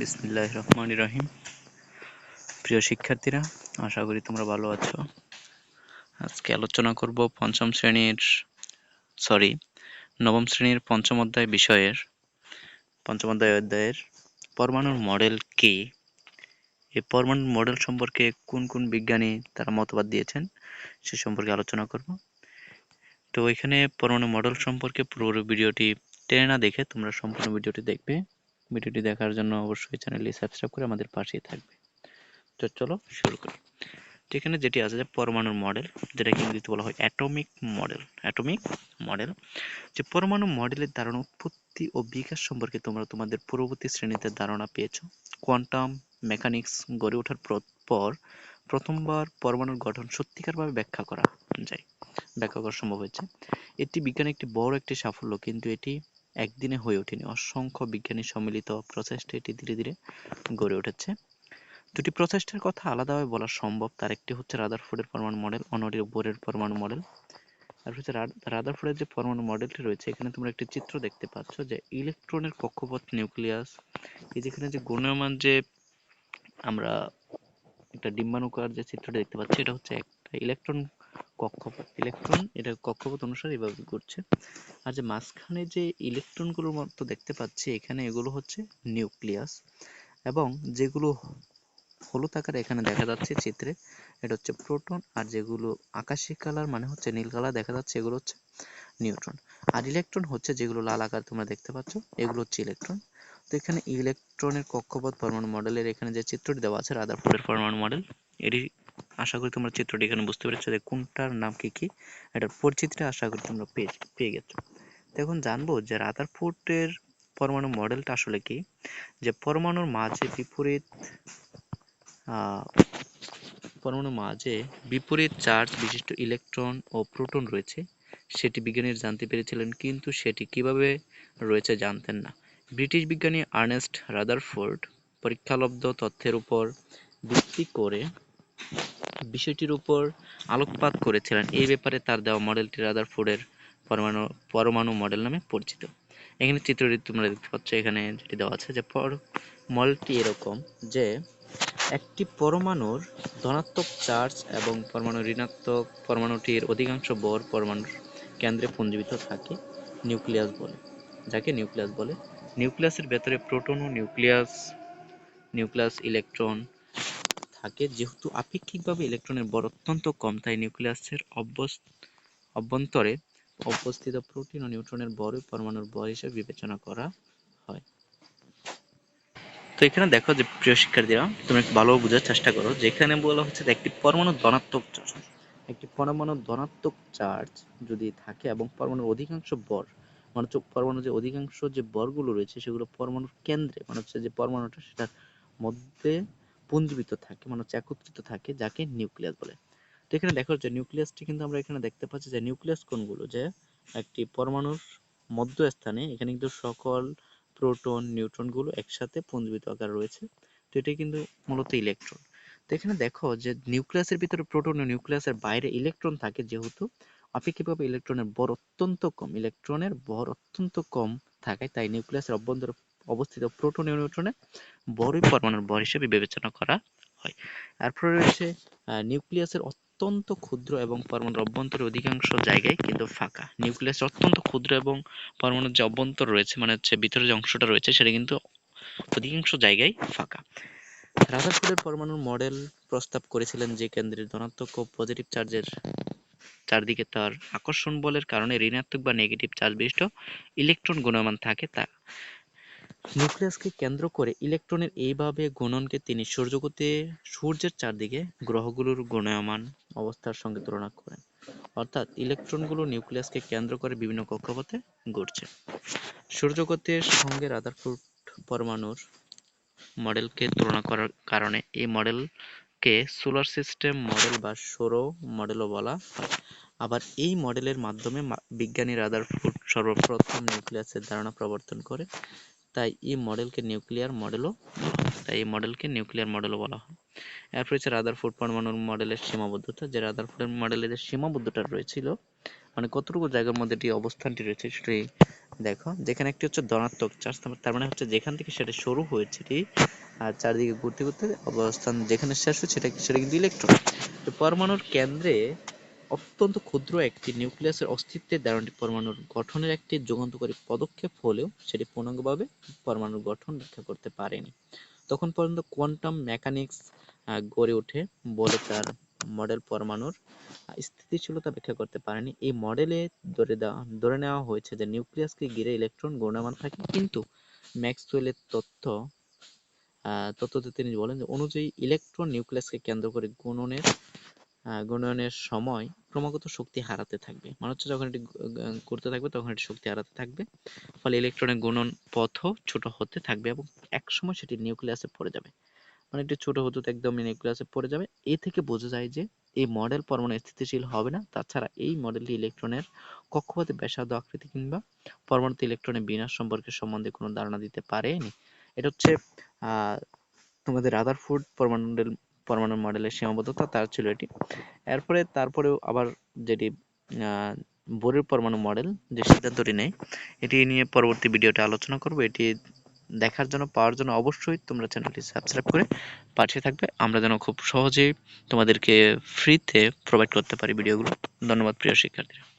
বিসমিল্লাহ রহমান রহিম প্রিয় শিক্ষার্থীরা, আশা করি তোমরা ভালো আছো। আজকে আলোচনা করব পঞ্চম শ্রেণির সরি নবম শ্রেণির পঞ্চম অধ্যায় বিষয়ের। পঞ্চম অধ্যায় অধ্যায়ের পরমাণুর মডেল কি? এই পরমাণুর মডেল সম্পর্কে কোন কোন বিজ্ঞানী তারা মতবাদ দিয়েছেন সে সম্পর্কে আলোচনা করব। তো এখানে পরমাণু মডেল সম্পর্কে পুরো ভিডিওটি টেনে না দেখে তোমরা সম্পূর্ণ ভিডিওটি দেখবে। ভিডিওটি দেখার জন্য অবশ্যই চ্যানেলটি সাবস্ক্রাইব করে আমাদের পাশেই থাকবে। তো চলো শুরু করি। এখানে যেটি আছে যে পরমাণুর মডেল যেটাকে ইংরেজিতে বলা হয় অ্যাটমিক মডেল অ্যাটমিক মডেল যে পরমাণু মডেলের ধারণা, উৎপত্তি ও বিকাশ সম্পর্কে তোমরা তোমাদের পূর্ববর্তী শ্রেণীতে ধারণা পেয়েছ। কোয়ান্টাম মেকানিক্স গড়ে ওঠার পর প্রথমবার পরমাণুর গঠন সত্যিকারভাবে ব্যাখ্যা করা যায়। ব্যাখ্যা করা সম্ভব হয়েছে। এটি বিজ্ঞানের একটি বড় একটি সাফল্য, কিন্তু এটি একদিনে হয়ে ওঠেনি। অসংখ্য বিজ্ঞানী সম্মিলিত প্রচেষ্টা এটি ধীরে ধীরে গড়ে উঠেছে। দুটি প্রচেষ্টার কথা আলাদাভাবে বলা সম্ভব। তার একটি হচ্ছে রাদারফোর্ডের পরমাণু মডেল, অন্যটি বোরের পরমাণু মডেল। আর হচ্ছে রাদারফোর্ডের যে পরমাণু মডেলটি রয়েছে, এখানে তোমরা একটি চিত্র দেখতে পাচ্ছ যে ইলেকট্রনের কক্ষপথ নিউক্লিয়াস, এই যেখানে যে গুণমান যে আমরা একটা ডিম্বাণুকার যে চিত্রটা দেখতে পাচ্ছি, এটা হচ্ছে একটা ইলেকট্রন কক্ষপথ ইলেকট্রন এটা কক্ষপথ অনুসারে এভাবে ঘুরছে। আর যে মাঝখানে যে ইলেকট্রনগুলোর মতো দেখতে পাচ্ছি, এখানে এগুলো হচ্ছে নিউক্লিয়াস এবং যেগুলো হলুদ আকারে এখানে দেখা যাচ্ছে চিত্রে, এটা হচ্ছে প্রোটন আর যেগুলো আকাশি কালার মানে হচ্ছে নীল কালার দেখা যাচ্ছে, এগুলো হচ্ছে নিউট্রন আর ইলেকট্রন হচ্ছে যেগুলো লাল আকার তোমরা দেখতে পাচ্ছ, এগুলো হচ্ছে ইলেকট্রন তো এখানে ইলেকট্রনের কক্ষপথ পরমাণু মডেলের এখানে যে চিত্রটি দেওয়া আছে, রাদারফোর্ডের পরমাণু মডেল এটি আশা করি তোমরা চিত্রটি এখানে বুঝতে পেরেছ যে কোনটার নাম কি কি, এটার পরিচিতিটা আশা করি তোমরা পেয়ে পেয়ে গেছো। এখন জানব যে রাদারফোর্ডের পরমাণু মডেলটা আসলে কি? যে পরমাণুর মাঝে বিপরীত পরমাণুর মাঝে বিপরীত চার্জ বিশিষ্ট ইলেকট্রন ও প্রোটন রয়েছে। সেটি বিজ্ঞানীরা জানতে পেরেছিলেন, কিন্তু সেটি কীভাবে রয়েছে জানতেন না। ব্রিটিশ বিজ্ঞানী আর্নেস্ট রাদারফোর্ড পরীক্ষালব্ধ তথ্যের উপর ভিত্তি করে বিষয়টির উপর আলোকপাত করেছিলেন। এই ব্যাপারে তার দেওয়া মডেলটি রাদার রাদারফোর্ডের পরমাণু পরমাণু মডেল নামে পরিচিত। এখানে চিত্রটি তোমরা দেখতে পাচ্ছ, এখানে যেটি দেওয়া আছে যে পর মডেলটি এরকম যে একটি পরমাণুর ধনাত্মক চার্জ এবং পরমাণু ঋণাত্মক পরমাণুটির অধিকাংশ বর পরমাণুর কেন্দ্রে পুঞ্জীবিত থাকে নিউক্লিয়াস বলে। যাকে নিউক্লিয়াস বলে। নিউক্লিয়াসের ভেতরে প্রোটন ও নিউক্লিয়াস নিউক্লিয়াস ইলেকট্রন থাকে, যেহেতু আপেক্ষিকভাবে ইলেকট্রনের বর অত্যন্ত কম, তাই নিউক্লিয়াসের অভ্যন্তরে অবস্থিত প্রোটিন ও নিউট্রনের বরই পরমাণুর বর হিসেবে বিবেচনা করা হয়। তো এখানে দেখো যে প্রিয় শিক্ষার্থীরা তুমি একটু ভালো বোঝার চেষ্টা করো যেখানে বলা হচ্ছে একটি পরমাণু ধনাত্মক চার্জ। একটি পরমাণুর ধনাত্মক চার্জ যদি থাকে এবং পরমাণুর অধিকাংশ বর মানে হচ্ছে পরমাণুর যে অধিকাংশ যে বরগুলো রয়েছে, সেগুলো পরমাণুর কেন্দ্রে মানে হচ্ছে যে পরমাণুটা সেটার মধ্যে পুঞ্জীবিত থাকে মানে হচ্ছে একত্রিত থাকে, যাকে নিউক্লিয়াস বলে। তো এখানে দেখো যে নিউক্লিয়াসটি কিন্তু আমরা এখানে দেখতে পাচ্ছি যে নিউক্লিয়াস কোনগুলো যে একটি পরমাণুর মধ্যস্থানে, এখানে কিন্তু সকল প্রোটন নিউট্রনগুলো একসাথে পুঞ্জীবিত আকার রয়েছে। তো এটাই কিন্তু মূলত ইলেকট্রন। তো এখানে দেখো যে নিউক্লিয়াসের ভিতরে প্রোটন ও নিউক্লিয়াসের বাইরে ইলেকট্রন থাকে যেহেতু আপেক্ষিকভাবে ইলেকট্রনের বর অত্যন্ত কম, ইলেকট্রনের বর অত্যন্ত কম থাকায় তাই নিউক্লিয়াসের অভ্যন্তরে অবস্থিত প্রোটন ও নিউট্রনের বড়ই পরমাণুর বর হিসেবে বিবেচনা করা হয়। এরপরে রয়েছে নিউক্লিয়াসের অত্যন্ত ক্ষুদ্র এবং পরমাণুর অভ্যন্তরে অধিকাংশ জায়গায় কিন্তু ফাঁকা। নিউক্লিয়াস অত্যন্ত ক্ষুদ্র এবং পরমাণুর যে অভ্যন্তর রয়েছে মানে হচ্ছে ভিতরে যে অংশটা রয়েছে, সেটা কিন্তু অধিকাংশ জায়গায় ফাঁকা। রাদারফোর্ডের পরমাণুর মডেল প্রস্তাব করেছিলেন যে কেন্দ্রের ধনাত্মক ও পজিটিভ চার্জের চারদিকে তার আকর্ষণ বলের কারণে ঋণাত্মক বা নেগেটিভ চার্জ বিশিষ্ট ইলেকট্রন গুণমান থাকে তা নিউক্লিয়াসকে কেন্দ্র করে ইলেকট্রনের এইভাবে গুণনকে তিনি সৌরজগতে সূর্যের চারদিকে গ্রহগুলোর ঘূর্ণায়মান অবস্থার সঙ্গে তুলনা করেন। অর্থাৎ ইলেকট্রনগুলো নিউক্লিয়াসকে কেন্দ্র করে বিভিন্ন কক্ষপথে ঘুরছে। সৌরজগতের সঙ্গে রাদারফোর্ড পরমাণুর মডেলকে তুলনা করার কারণে এই মডেলকে সোলার সিস্টেম মডেল বা সৌর মডেলও বলা হয়। আবার এই মডেলের মাধ্যমে বিজ্ঞানী রাদারফোর্ড সর্বপ্রথম নিউক্লিয়াসের ধারণা প্রবর্তন করে তাই এই মডেলকে নিউক্লিয়ার মডেলও, তাই এই মডেলকে নিউক্লিয়ার মডেলও বলা হয়। এরপর হচ্ছে রাদারফোর্ড পরমাণুর মডেলের সীমাবদ্ধতা। যে রাদার রাদারফোর্ডের মডেলের যে সীমাবদ্ধতা রয়েছিল মানে কতটুকু জায়গার মধ্যে এটি অবস্থানটি রয়েছে সেটি দেখো। যেখানে একটি হচ্ছে ধনাত্মক চার্জ, তার মানে হচ্ছে যেখান থেকে সেটা শুরু হয়েছে এটি, আর চারিদিকে ঘুরতে ঘুরতে অবস্থান যেখানে শেষ হচ্ছে সেটা সেটা কিন্তু ইলেকট্রন তো পরমাণুর কেন্দ্রে অত্যন্ত ক্ষুদ্র একটি নিউক্লিয়াসের অস্তিত্বের ধারণাটি পরমাণুর গঠনের একটি যুগান্তকারী পদক্ষেপ হলেও সেটি পূর্ণাঙ্গভাবে পরমাণুর গঠন ব্যাখ্যা করতে পারেনি। তখন পর্যন্ত কোয়ান্টাম মেকানিক্স গড়ে ওঠে বলে তার মডেল পরমাণুর স্থিতিশীলতা ব্যাখ্যা করতে পারেনি। এই মডেলে ধরে ধরে নেওয়া হয়েছে যে নিউক্লিয়াসকে ঘিরে ইলেকট্রন ঘূর্ণায়মান থাকে, কিন্তু ম্যাক্সওয়েলের তথ্য তত্ত্বতে তিনি বলেন যে অনুযায়ী ইলেকট্রন নিউক্লিয়াসকে কেন্দ্র করে গুণনের গুণনের সময় ক্রমাগত শক্তি হারাতে থাকবে। মানে হচ্ছে যখন এটি করতে থাকবে তখন এটি শক্তি হারাতে থাকবে। ফলে ইলেকট্রনের গুণন পথও ছোট হতে থাকবে এবং এক সময় সেটি নিউক্লিয়াসে পড়ে যাবে। মানে একটি ছোট হতে একদম নিউক্লিয়াসে পড়ে যাবে। এ থেকে বোঝা যায় যে এই মডেল পরমাণু স্থিতিশীল হবে না। তাছাড়া এই মডেলটি ইলেকট্রনের কক্ষপথে ব্যাসার্ধ আকৃতি কিংবা পরমাণুতে ইলেকট্রনের বিন্যাস সম্পর্কে সম্বন্ধে কোনো ধারণা দিতে পারেনি। এটা হচ্ছে তোমাদের রাদারফোর্ড পরমাণু মডেল পরমাণু মডেলের সীমাবদ্ধতা, তার ছিল এটি। এরপরে, তারপরেও আবার যেটি বোরের পরমাণু মডেল, যে সিদ্ধান্তটি নেয়, এটি নিয়ে পরবর্তী ভিডিওতে আলোচনা করব। এটি দেখার জন্য, পাওয়ার জন্য অবশ্যই তোমরা চ্যানেলটি সাবস্ক্রাইব করে পাশে থাকবে। আমরা যেন খুব সহজেই তোমাদেরকে ফ্রিতে প্রোভাইড করতে পারি ভিডিওগুলো। ধন্যবাদ, প্রিয় শিক্ষার্থীরা।